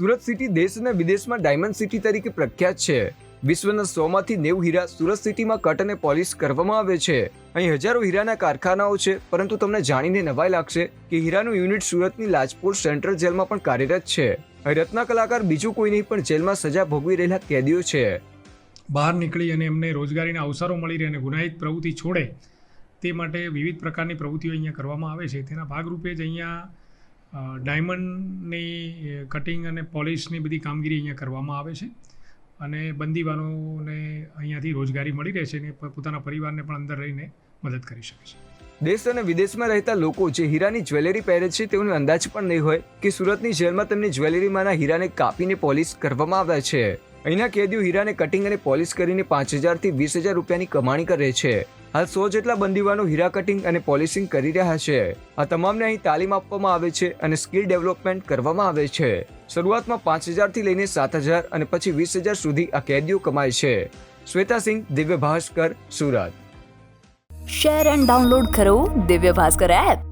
Surat city દેશ અને વિદેશમાં ડાયમંડ સિટી તરીકે પ્રખ્યાત છે. વિશ્વના સોમાંથી નેવું હીરા સુરત સિટીમાં કટ અને પોલિશ કરવામાં આવે છે. અહીં હજારો હીરાના કારખાનાઓ છે, પરંતુ તમને જાણીને નવાઈ લાગશે કે હીરાનું યુનિટ સુરતની લાજપોર સેન્ટ્રલ જેલમાં પણ કાર્યરત છે. રત્ના કલાકાર બીજું કોઈ નહીં, પણ જેલમાં સજા ભોગવી રહેલા કેદીઓ છે. બહાર નીકળી અને એમને રોજગારીના અવસરો મળી રહે અને ગુનાહિત પ્રવૃત્તિ છોડે તે માટે વિવિધ પ્રકારની પ્રવૃત્તિઓ અહીંયા કરવામાં આવે છે. તેના ભાગરૂપે જ અહીંયા ડાયમંડની કટિંગ અને પોલિશની બધી કામગીરી અહીંયા કરવામાં આવે છે. અને બંદીવાનોને અહીંયાથી રોજગારી મળી રહે છે અને પોતાના પરિવારને પણ અંદર રહીને મદદ કરી શકે છે. દેશ અને વિદેશમાં રહેતા લોકો જે હીરાની જ્વેલરી પહેરે છે તેઓને અંદાજ પણ નહીં હોય કે સુરતની જેલમાં તેમની જ્વેલરીમાંના હીરાને કાપીને પોલિશ કરવામાં આવે છે. અહીંના કેદીઓ હીરાને કટિંગ અને પોલિશ કરીને પાંચ હજારથી વીસ હજાર રૂપિયાની કમાણી કરે છે. હાલ સો જેટલા બંદીવાનો હીરા કટિંગ અને પોલિશિંગ કરી રહ્યા છે. આ તમામને અહીં તાલીમ આપવામાં આવે છે અને સ્કિલ ડેવલપમેન્ટ કરવામાં આવે છે. શરૂઆતમાં પાંચ હજારથી લઈને સાત હજાર અને પછી વીસ હજાર સુધી આ કેદીઓ કમાય છે. Shweta Singh, Divya Bhaskar, Surat. Share and download કરો દિવ્ય ભાસ્કર એપ